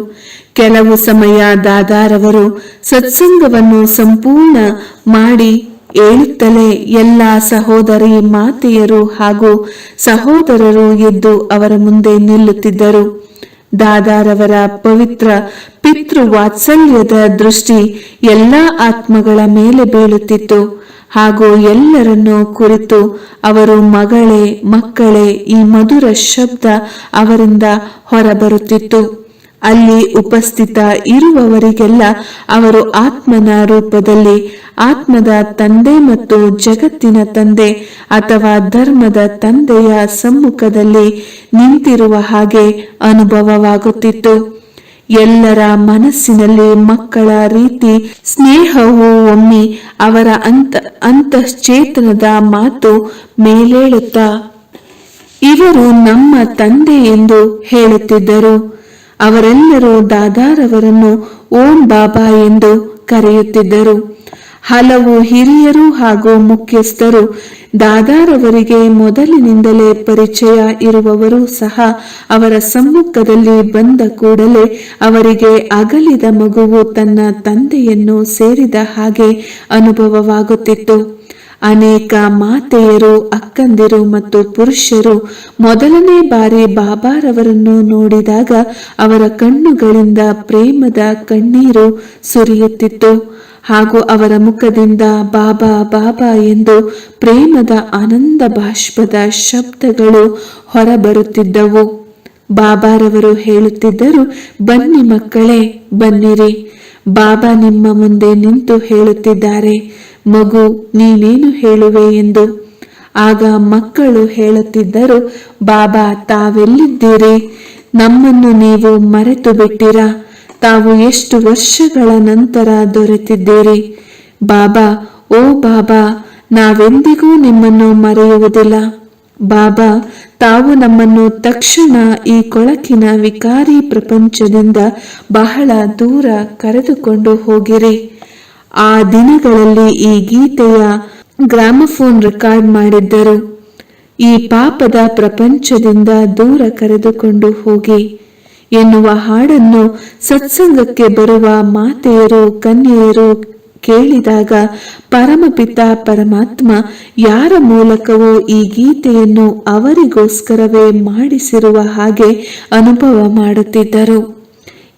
ಕೆಲವು ಸಮಯ ದಾದಾರವರು ಸತ್ಸಂಗವನ್ನು ಸಂಪೂರ್ಣ ಮಾಡಿ ಏಳುತ್ತಲೇ ಎಲ್ಲ ಸಹೋದರಿ ಮಾತೆಯರು ಹಾಗೂ ಸಹೋದರರು ಎದ್ದು ಅವರ ಮುಂದೆ ನಿಲ್ಲುತ್ತಿದ್ದರು. ದಾದಾರವರ ಪವಿತ್ರ ಪಿತೃ ವಾತ್ಸಲ್ಯದ ದೃಷ್ಟಿ ಎಲ್ಲ ಆತ್ಮಗಳ ಮೇಲೆ ಬೀಳುತ್ತಿತ್ತು ಹಾಗೂ ಎಲ್ಲರನ್ನು ಕುರಿತು ಅವರು ಮಗಳೇ, ಮಕ್ಕಳೇ ಈ ಮಧುರ ಶಬ್ದ ಅವರಿಂದ ಹೊರಬರುತ್ತಿತ್ತು. ಅಲ್ಲಿ ಉಪಸ್ಥಿತ ಇರುವವರಿಗೆಲ್ಲ ಅವರು ಆತ್ಮನ ರೂಪದಲ್ಲಿ, ಆತ್ಮದ ತಂದೆ ಮತ್ತು ಜಗತ್ತಿನ ತಂದೆ ಅಥವಾ ಧರ್ಮದ ತಂದೆಯ ಸಮ್ಮುಖದಲ್ಲಿ ನಿಂತಿರುವ ಹಾಗೆ ಅನುಭವವಾಗುತ್ತಿತ್ತು. ಎಲ್ಲರ ಮನಸ್ಸಿನಲ್ಲಿ ಮಕ್ಕಳ ರೀತಿ, ಸ್ನೇಹವು ಒಮ್ಮಿ ಅವರ ಅಂತ, ಅಂತಶ್ಚೇತನದ ಮಾತು ಮೇಲೇಳುತ್ತಾ, ಇವರು ನಮ್ಮ ತಂದೆ ಎಂದು ಹೇಳುತ್ತಿದ್ದರು. ಅವರೆಲ್ಲರೂ ದಾದಾರವರನ್ನು ಓಂ ಬಾಬಾ ಎಂದು ಕರೆಯುತ್ತಿದ್ದರು. ಹಲವು ಹಿರಿಯರು ಹಾಗೂ ಮುಖ್ಯಸ್ಥರು ದಾದಾರವರಿಗೆ ಮೊದಲಿನಿಂದಲೇ ಪರಿಚಯ ಇರುವವರು ಸಹ ಅವರ ಸಮ್ಮುಖದಲ್ಲಿ ಬಂದ ಕೂಡಲೇ ಅವರಿಗೆ ಅಗಲಿದ ಮಗುವು ತನ್ನ ತಂದೆಯನ್ನು ಸೇರಿದ ಹಾಗೆ ಅನುಭವವಾಗುತ್ತಿತ್ತು. ಅನೇಕ ಮಾತೆಯರು, ಅಕ್ಕಂದಿರು ಮತ್ತು ಪುರುಷರು ಮೊದಲನೇ ಬಾರಿ ಬಾಬಾರವರನ್ನು ನೋಡಿದಾಗ ಅವರ ಕಣ್ಣುಗಳಿಂದ ಪ್ರೇಮದ ಕಣ್ಣೀರು ಸುರಿಯುತ್ತಿತ್ತು. ಹಾಗೂ ಅವರ ಮುಖದಿಂದ ಬಾಬಾ ಬಾಬಾ ಎಂದು ಪ್ರೇಮದ ಆನಂದ ಬಾಷ್ಪದ ಶಬ್ದಗಳು ಹೊರಬರುತ್ತಿದ್ದವು. ಬಾಬಾರವರು ಹೇಳುತ್ತಿದ್ದರು, ಬನ್ನಿ ಮಕ್ಕಳೇ, ಬನ್ನಿರಿ. ಬಾಬಾ ನಿಮ್ಮ ಮುಂದೆ ನಿಂತು ಹೇಳುತ್ತಿದ್ದಾರೆ. ಮಗು, ನೀನೇನು ಹೇಳುವೆ ಎಂದು? ಆಗ ಮಕ್ಕಳು ಹೇಳುತ್ತಿದ್ದರು, ಬಾಬಾ, ತಾವೆಲ್ಲಿದ್ದೀರಿ? ನಮ್ಮನ್ನು ನೀವು ಮರೆತು ಬಿಟ್ಟಿರಾ ತಾವು ಎಷ್ಟು ವರ್ಷಗಳ ನಂತರ ದೊರೆತಿದ್ದೀರಿ? ಬಾಬಾ, ಓ ಬಾಬಾ, ನಾವೆಂದಿಗೂ ನಿಮ್ಮನ್ನು ಮರೆಯುವುದಿಲ್ಲ. ಬಾಬಾ, ತಾವು ನಮ್ಮನ್ನು ತಕ್ಷಣ ಈ ಕೊಳಕಿನ ವಿಕಾರಿ ಪ್ರಪಂಚದಿಂದ ಬಹಳ ದೂರ ಕರೆದುಕೊಂಡು ಹೋಗಿರಿ. ಆ ದಿನಗಳಲ್ಲಿ ಈ ಗೀತೆಯ ಗ್ರಾಮಫೋನ್ ರೆಕಾರ್ಡ್ ಮಾಡಿದ್ದರು. ಈ ಪಾಪದ ಪ್ರಪಂಚದಿಂದ ದೂರ ಕರೆದುಕೊಂಡು ಹೋಗಿ. ಎನ್ನುವ ಹಾಡನ್ನು ಸತ್ಸಂಗಕ್ಕೆ ಬರುವ ಮಾತೆಯರು, ಕನ್ಯೆಯರು ಕೇಳಿದಾಗ ಪರಮಪಿತ ಪರಮಾತ್ಮ ಯಾರ ಮೂಲಕವೂ ಈ ಗೀತೆಯನ್ನು ಅವರಿಗೋಸ್ಕರವೇ ಮಾಡಿಸಿರುವ ಹಾಗೆ ಅನುಭವ ಮಾಡುತ್ತಿದ್ದರು.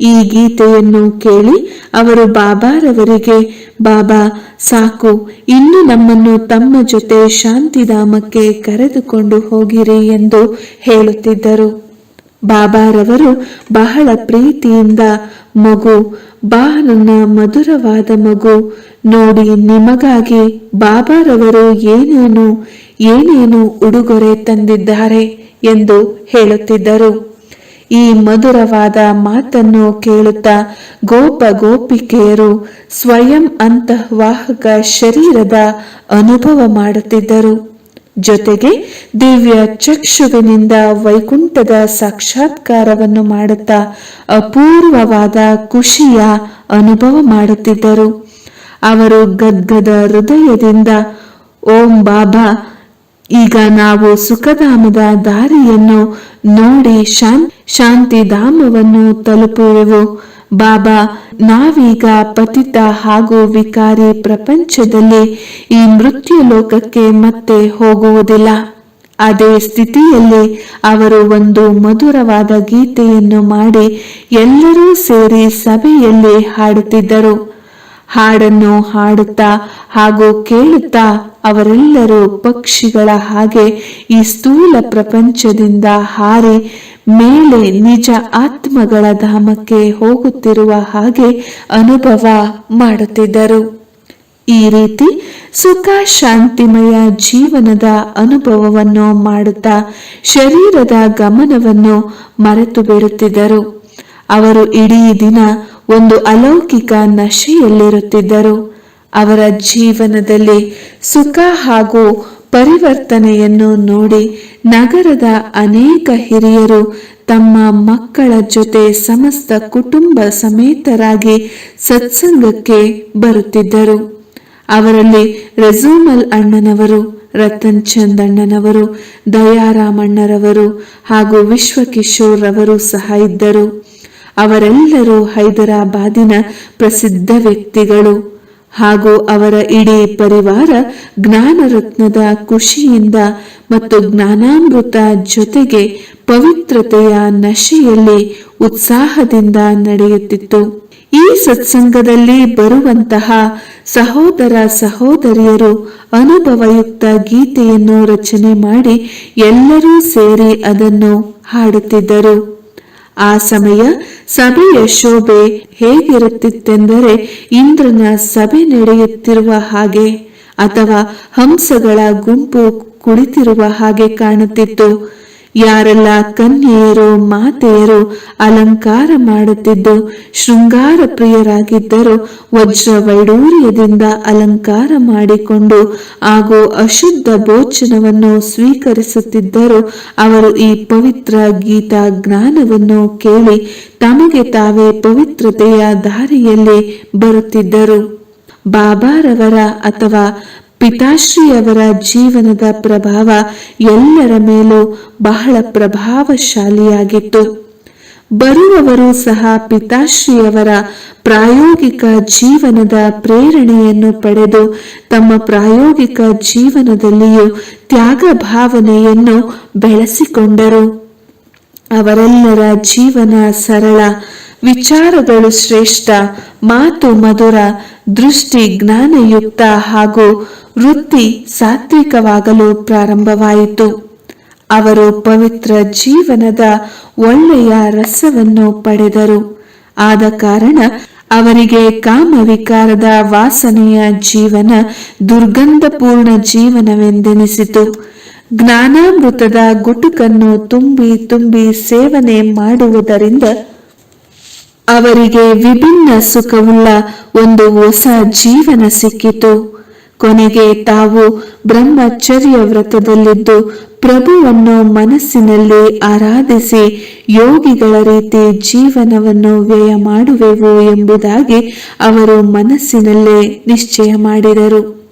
ಈ ಗೀತೆಯನ್ನು ಕೇಳಿ ಅವರು ಬಾಬಾರವರಿಗೆ, ಬಾಬಾ, ಸಾಕು, ಇನ್ನು ನಮ್ಮನ್ನು ತಮ್ಮ ಜೊತೆ ಶಾಂತಿಧಾಮಕ್ಕೆ ಕರೆದುಕೊಂಡು ಹೋಗಿರಿ ಎಂದು ಹೇಳುತ್ತಿದ್ದರು. ಬಾಬಾರವರು ಬಹಳ ಪ್ರೀತಿಯಿಂದ, ಮಗು, ಬಾ ನನ್ನ ಮಧುರವಾದ ಮಗು, ನೋಡಿ ನಿಮಗಾಗಿ ಬಾಬಾರವರು ಏನೇನು ಏನೇನು ಉಡುಗೊರೆ ತಂದಿದ್ದಾರೆ ಎಂದು ಹೇಳುತ್ತಿದ್ದರು. ಈ ಮಧುರವಾದ ಮಾತನ್ನು ಕೇಳುತ್ತಾ ಗೋಪ ಗೋಪಿಕೆಯರು ಸ್ವಯಂ ಅಂತಃವಾಹಕ ಶರೀರದ ಅನುಭವ ಮಾಡುತ್ತಿದ್ದರು. ಜೊತೆಗೆ ದಿವ್ಯ ಚಕ್ಷುವಿನಿಂದ ವೈಕುಂಠದ ಸಾಕ್ಷಾತ್ಕಾರವನ್ನು ಮಾಡುತ್ತಾ ಅಪೂರ್ವವಾದ ಖುಷಿಯ ಅನುಭವ ಮಾಡುತ್ತಿದ್ದರು. ಅವರು ಗದ್ಗದ ಹೃದಯದಿಂದ, ಓಂ ಬಾಬಾ ಈಗ ನಾವು ಸುಖಧಾಮದ ದಾರಿಯನ್ನು ನೋಡಿ ಶಾನ್ ಶಾಂತಿಧಾಮವನ್ನು ತಲುಪುವೆವು. ಬಾಬಾ, ನಾವೀಗ ಪತಿತ ಹಾಗೂ ವಿಕಾರಿ ಪ್ರಪಂಚದಲ್ಲಿ ಈ ಮೃತ್ಯು ಲೋಕಕ್ಕೆ ಮತ್ತೆ ಹೋಗುವುದಿಲ್ಲ. ಅದೇ ಸ್ಥಿತಿಯಲ್ಲಿ ಅವರು ಒಂದು ಮಧುರವಾದ ಗೀತೆಯನ್ನು ಮಾಡಿ ಎಲ್ಲರೂ ಸೇರಿ ಸಭೆಯಲ್ಲಿ ಹಾಡುತ್ತಿದ್ದರು. ಹಾಡನ್ನು ಹಾಡುತ್ತಾ ಹಾಗೂ ಕೇಳುತ್ತಾ ಅವರೆಲ್ಲರೂ ಪಕ್ಷಿಗಳ ಹಾಗೆ ಈ ಸ್ಥೂಲ ಪ್ರಪಂಚದಿಂದ ಹಾರಿ ಮೇಲೆ ನಿಜ ಆತ್ಮಗಳ ಧಾಮಕ್ಕೆ ಹೋಗುತ್ತಿರುವ ಹಾಗೆ ಅನುಭವ ಮಾಡುತ್ತಿದ್ದರು. ಈ ರೀತಿ ಸುಖ ಶಾಂತಿಮಯ ಜೀವನದ ಅನುಭವವನ್ನು ಮಾಡುತ್ತಾ ಶರೀರದ ಗಮನವನ್ನು ಮರೆತು ಬಿಡುತ್ತಿದ್ದರು ಅವರು ಇಡೀ ದಿನ ಒಂದು ಅಲೌಕಿಕ ನಶೆಯಲ್ಲಿರುತ್ತಿದ್ದರು. ಅವರ ಜೀವನದಲ್ಲಿ ಸುಖ ಹಾಗೂ ಪರಿವರ್ತನೆಯನ್ನು ನೋಡಿ ನಗರದ ಅನೇಕ ಹಿರಿಯರು ತಮ್ಮ ಮಕ್ಕಳ ಜೊತೆ ಸಮಸ್ತ ಕುಟುಂಬ ಸಮೇತರಾಗಿ ಸತ್ಸಂಗಕ್ಕೆ ಬರುತ್ತಿದ್ದರು. ಅವರಲ್ಲಿ ರಜೂಮಲ್ ಅಣ್ಣನವರು, ರತನ್ ಚಂದ್ ಅಣ್ಣನವರು ದಯಾರಾಮಣ್ಣರವರು ಹಾಗೂ ವಿಶ್ವಕಿಶೋರ್ ರವರು ಸಹ ಇದ್ದರು. ಅವರೆಲ್ಲರೂ ಹೈದರಾಬಾದಿನ ಪ್ರಸಿದ್ಧ ವ್ಯಕ್ತಿಗಳು ಹಾಗೂ ಅವರ ಇಡೀ ಪರಿವಾರ ಜ್ಞಾನರತ್ನದ ಖುಷಿಯಿಂದ ಮತ್ತು ಜ್ಞಾನಾಮೃತ ಜೊತೆಗೆ ಪವಿತ್ರತೆಯ ನಶೆಯಲ್ಲಿ ಉತ್ಸಾಹದಿಂದ ನಡೆಯುತ್ತಿತ್ತು. ಈ ಸತ್ಸಂಗದಲ್ಲಿ ಬರುವಂತಹ ಸಹೋದರ ಸಹೋದರಿಯರು ಅನುಭವಯುಕ್ತ ಗೀತೆಯನ್ನು ರಚನೆ ಮಾಡಿ ಎಲ್ಲರೂ ಸೇರಿ ಅದನ್ನು ಹಾಡುತ್ತಿದ್ದರು. ಆ ಸಮಯ ಸಭೆಯ ಶೋಭೆ ಹೇಗಿರುತ್ತಿತ್ತೆಂದರೆ ಇಂದ್ರನ ಸಭೆ ನಡೆಯುತ್ತಿರುವ ಹಾಗೆ, ಅಥವಾ ಹಂಸಗಳ ಗುಂಪು ಕುಳಿತಿರುವ ಹಾಗೆ ಕಾಣುತ್ತಿತ್ತು. ಯಾರೆಲ್ಲ ಕನ್ಯೆಯರು ಮಾತೆಯರು ಅಲಂಕಾರ ಮಾಡುತ್ತಿದ್ದು ಶೃಂಗಾರ ಪ್ರಿಯರಾಗಿದ್ದರು ವಜ್ರ ವೈಡೂರ್ಯದಿಂದ ಅಲಂಕಾರ ಮಾಡಿಕೊಂಡು ಹಾಗೂ ಅಶುದ್ಧ ಭೋಜನವನ್ನು ಸ್ವೀಕರಿಸುತ್ತಿದ್ದರು ಅವರು ಈ ಪವಿತ್ರ ಗೀತಾ ಜ್ಞಾನವನ್ನು ಕೇಳಿ ತಮಗೆ ತಾವೇ ಪವಿತ್ರತೆಯ ದಾರಿಯಲ್ಲಿ ಬರುತ್ತಿದ್ದರು. ಬಾಬಾರವರ ಅಥವಾ ಪಿತಾಶ್ರೀಯವರ ಜೀವನದ ಪ್ರಭಾವ ಎಲ್ಲರ ಮೇಲೂ ಬಹಳ ಪ್ರಭಾವಶಾಲಿಯಾಗಿತ್ತು. ಬರುವವರು ಸಹ ಪಿತಾಶ್ರೀಯವರ ಪ್ರಾಯೋಗಿಕ ಜೀವನದ ಪ್ರೇರಣೆಯನ್ನು ಪಡೆದು ತಮ್ಮ ಪ್ರಾಯೋಗಿಕ ಜೀವನದಲ್ಲಿಯೂ ತ್ಯಾಗ ಭಾವನೆಯನ್ನು ಬೆಳೆಸಿಕೊಂಡರು. ಅವರೆಲ್ಲರ ಜೀವನ ಸರಳ ವಿಚಾರಗಳು ಶ್ರೇಷ್ಠ, ಮಾತು ಮಧುರ, ದೃಷ್ಟಿ ಜ್ಞಾನಯುಕ್ತ ಹಾಗೂ ವೃತ್ತಿ ಸಾತ್ವಿಕವಾಗಲು ಪ್ರಾರಂಭವಾಯಿತು. ಅವರು ಪವಿತ್ರ ಜೀವನದ ಒಳ್ಳೆಯ ರಸವನ್ನು ಪಡೆದರು. ಆದ ಕಾರಣ ಅವರಿಗೆ ಕಾಮವಿಕಾರದ ವಾಸನೆಯ ಜೀವನ ದುರ್ಗಂಧಪೂರ್ಣ ಜೀವನವೆಂದೆನಿಸಿತು. ಜ್ಞಾನಾಮೃತದ ಗುಟುಕನ್ನು ತುಂಬಿ ತುಂಬಿ ಸೇವನೆ ಮಾಡುವುದರಿಂದ ಅವರಿಗೆ ವಿಭಿನ್ನ ಸುಖವುಳ್ಳ ಒಂದು ಹೊಸ ಜೀವನ ಸಿಕ್ಕಿತು. ಕೊನೆಗೆ ತಾವು ಬ್ರಹ್ಮಚರ್ಯ ವ್ರತದಲ್ಲಿದ್ದು ಪ್ರಭುವನ್ನು ಮನಸ್ಸಿನಲ್ಲಿ ಆರಾಧಿಸಿ ಯೋಗಿಗಳ ರೀತಿ ಜೀವನವನ್ನು ವ್ಯಯ ಮಾಡುವೆವು ಎಂಬುದಾಗಿ ಅವರು ಮನಸ್ಸಿನಲ್ಲೇ ನಿಶ್ಚಯ ಮಾಡಿದರು.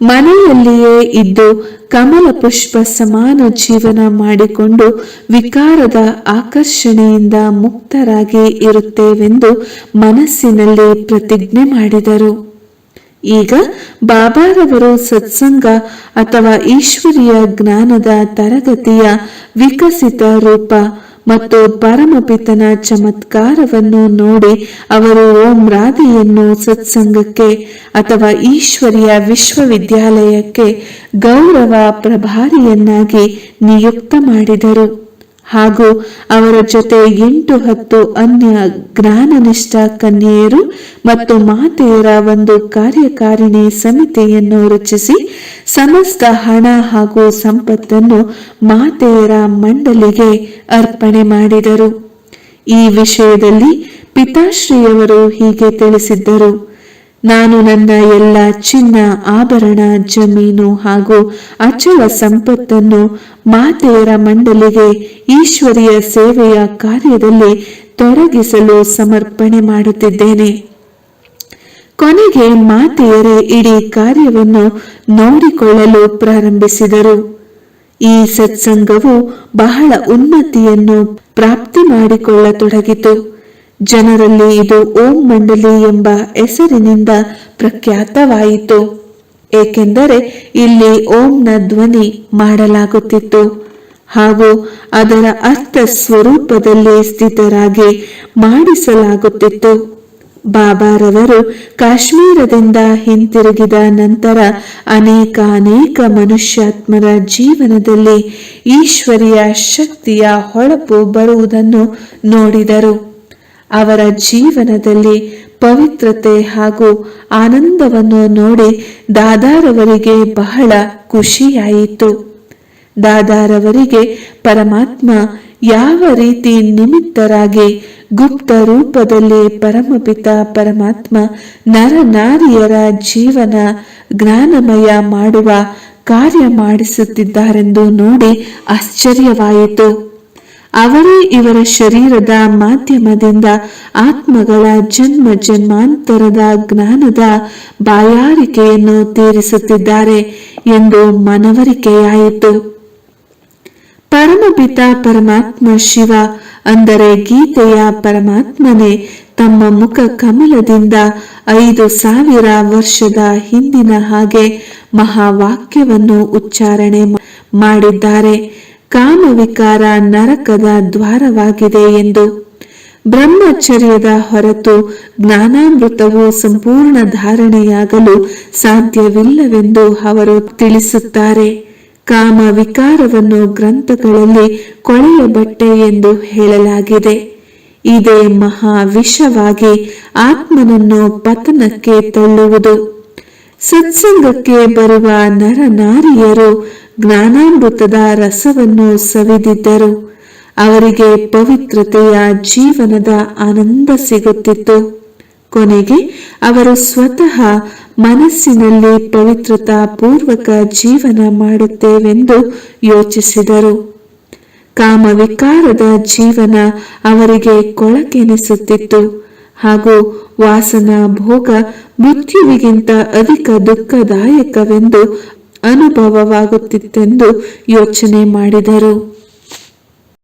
ಮನೆಯಲ್ಲಿಯೇ ಇದ್ದು ಕಮಲ ಪುಷ್ಪ ಸಮಾನ ಜೀವನ ಮಾಡಿಕೊಂಡು ವಿಕಾರದ ಆಕರ್ಷಣೆಯಿಂದ ಮುಕ್ತರಾಗಿ ಇರುತ್ತೇವೆಂದು ಮನಸ್ಸಿನಲ್ಲಿ ಪ್ರತಿಜ್ಞೆ ಮಾಡಿದರು. ಈಗ ಬಾಬಾರವರು ಸತ್ಸಂಗ ಅಥವಾ ಈಶ್ವರಿಯ ಜ್ಞಾನದ ತರಗತಿಯ ವಿಕಸಿತ ರೂಪ ಮತ್ತು ಪರಮಪಿತನ ಚಮತ್ಕಾರವನ್ನು ನೋಡಿ ಅವರು ಓಂ ರಾಧೆಯನ್ನು ಸತ್ಸಂಗಕ್ಕೆ ಅಥವಾ ಈಶ್ವರಿಯ ವಿಶ್ವವಿದ್ಯಾಲಯಕ್ಕೆ ಗೌರವ ಪ್ರಭಾರಿಯನ್ನಾಗಿ ನಿಯುಕ್ತ ಮಾಡಿದರು. ಹಾಗೂ ಅವರ ಜೊತೆ ಎಂಟು ಹತ್ತು ಅನ್ಯ ಜ್ಞಾನನಿಷ್ಠ ಕನ್ಯೆಯರು ಮತ್ತು ಮಾತೆಯರ ಒಂದು ಕಾರ್ಯಕಾರಿಣಿ ಸಮಿತಿಯನ್ನು ರಚಿಸಿ ಸಮಸ್ತ ಹಣ ಹಾಗೂ ಸಂಪತ್ತನ್ನು ಮಾತೆಯರ ಮಂಡಳಿಗೆ ಅರ್ಪಣೆ ಮಾಡಿದರು. ಈ ವಿಷಯದಲ್ಲಿ ಪಿತಾಶ್ರೀಯವರು ಹೀಗೆ ತಿಳಿಸಿದ್ದರು. ನಾನು ನನ್ನ ಎಲ್ಲ ಚಿನ್ನ, ಆಭರಣ, ಜಮೀನು ಹಾಗೂ ಅಚಲ ಸಂಪತ್ತನ್ನು ಮಾತೆಯರ ಮಂಡಳಿಗೆ ಈಶ್ವರಿಯ ಸೇವೆಯ ಕಾರ್ಯದಲ್ಲಿ ತೊಡಗಿಸಲು ಸಮರ್ಪಣೆ ಮಾಡುತ್ತಿದ್ದೇನೆ. ಕೊನೆಗೆ ಮಾತೆಯರೇ ಇಡೀ ಕಾರ್ಯವನ್ನು ನೋಡಿಕೊಳ್ಳಲು ಪ್ರಾರಂಭಿಸಿದರು. ಈ ಸತ್ಸಂಗವು ಬಹಳ ಉನ್ನತಿಯನ್ನು ಪ್ರಾಪ್ತಿ ಮಾಡಿಕೊಳ್ಳತೊಡಗಿತು. ಜನರಲ್ಲಿ ಇದು ಓಂ ಮಂಡಲಿ ಎಂಬ ಹೆಸರಿನಿಂದ ಪ್ರಖ್ಯಾತವಾಯಿತು. ಏಕೆಂದರೆ ಇಲ್ಲಿ ಓಂನ ಧ್ವನಿ ಮಾಡಲಾಗುತ್ತಿತ್ತು. ಹಾಗೂ ಅದರ ಅರ್ಥ ಸ್ವರೂಪದಲ್ಲಿ ಸ್ಥಿತರಾಗಿ ಮಾಡಿಸಲಾಗುತ್ತಿತ್ತು. ಬಾಬಾರವರು ಕಾಶ್ಮೀರದಿಂದ ಹಿಂತಿರುಗಿದ ನಂತರ ಅನೇಕ ಅನೇಕ ಮನುಷ್ಯಾತ್ಮರ ಜೀವನದಲ್ಲಿ ಈಶ್ವರಿಯ ಶಕ್ತಿಯ ಹೊಳಪು ಬರುವುದನ್ನು ನೋಡಿದರು. ಅವರ ಜೀವನದಲ್ಲಿ ಪವಿತ್ರತೆ ಹಾಗೂ ಆನಂದವನ್ನು ನೋಡಿ ದಾದಾರವರಿಗೆ ಬಹಳ ಖುಷಿಯಾಯಿತು. ದಾದಾರವರಿಗೆ ಪರಮಾತ್ಮ ಯಾವ ರೀತಿ ನಿಮಿತ್ತರಾಗಿ ಗುಪ್ತ ರೂಪದಲ್ಲಿ ಪರಮಪಿತ ಪರಮಾತ್ಮ ನರನಾರಿಯರ ಜೀವನ ಜ್ಞಾನಮಯ ಮಾಡುವ ಕಾರ್ಯ ಮಾಡಿಸುತ್ತಿದ್ದಾರೆಂದು ನೋಡಿ ಆಶ್ಚರ್ಯವಾಯಿತು. ಅವರೇ ಇವರ ಶರೀರದ ಮಾಧ್ಯಮದಿಂದ ಆತ್ಮಗಳ ಜನ್ಮ ಜನ್ಮಾಂತರದ ಜ್ಞಾನದ ಬಾಯಾರಿಕೆಯನ್ನು ತೀರಿಸುತ್ತಿದ್ದಾರೆ ಎಂದು ಮನವರಿಕೆಯಾಯಿತು. ಪರಮಪಿತ ಪರಮಾತ್ಮ ಶಿವ ಅಂದರೆ ಗೀತೆಯ ಪರಮಾತ್ಮನೇ ತಮ್ಮ ಮುಖ ಕಮಲದಿಂದ ಐದು ಸಾವಿರ ವರ್ಷದ ಹಿಂದಿನ ಹಾಗೆ ಮಹಾವಾಕ್ಯವನ್ನು ಉಚ್ಚಾರಣೆ ಮಾಡಿದ್ದಾರೆ. ಕಾಮವಿಕಾರ ನರಕದ ದ್ವಾರವಾಗಿದೆ ಎಂದು ಬ್ರಹ್ಮಚರ್ಯದ ಹೊರತು ಜ್ಞಾನಾಮೃತವು ಸಂಪೂರ್ಣ ಧಾರಣೆಯಾಗಲು ಸಾಧ್ಯವಿಲ್ಲವೆಂದು ಅವರು ತಿಳಿಸುತ್ತಾರೆ. ಕಾಮ ವಿಕಾರವನ್ನು ಗ್ರಂಥಗಳಲ್ಲಿ ಕೊಳೆಯ ಬಟ್ಟೆ ಎಂದು ಹೇಳಲಾಗಿದೆ. ಇದೇ ಮಹಾ ವಿಷವಾಗಿ ಆತ್ಮನನ್ನು ಪತನಕ್ಕೆ ತಳ್ಳುವುದು. ಸತ್ಸಂಗಕ್ಕೆ ಬರುವ ನರನಾರಿಯರು ಜ್ಞಾನಾಮೃತದ ರಸವನ್ನು ಸವಿದಿದ್ದರು. ಅವರಿಗೆ ಪವಿತ್ರತೆಯ ಜೀವನದ ಆನಂದ ಸಿಗುತ್ತಿತ್ತು. ಕೊನೆಗೆ ಅವರು ಸ್ವತಃ ಮನಸ್ಸಿನಲ್ಲಿ ಪವಿತ್ರತಾ ಪೂರ್ವಕ ಜೀವನ ಮಾಡುತ್ತೇವೆಂದು ಯೋಚಿಸಿದರು. ಕಾಮವಿಕಾರದ ಜೀವನ ಅವರಿಗೆ ಕೊಳಕೆನಿಸುತ್ತಿತ್ತು. ಹಾಗೂ ವಾಸನಾ ಭೋಗ ಮೃತ್ಯುವಿಗಿಂತ ಅಧಿಕ ದುಃಖದಾಯಕವೆಂದು ಅನುಭವವಾಗುತ್ತಿತ್ತೆಂದು ಯೋಚನೆ ಮಾಡಿದರು.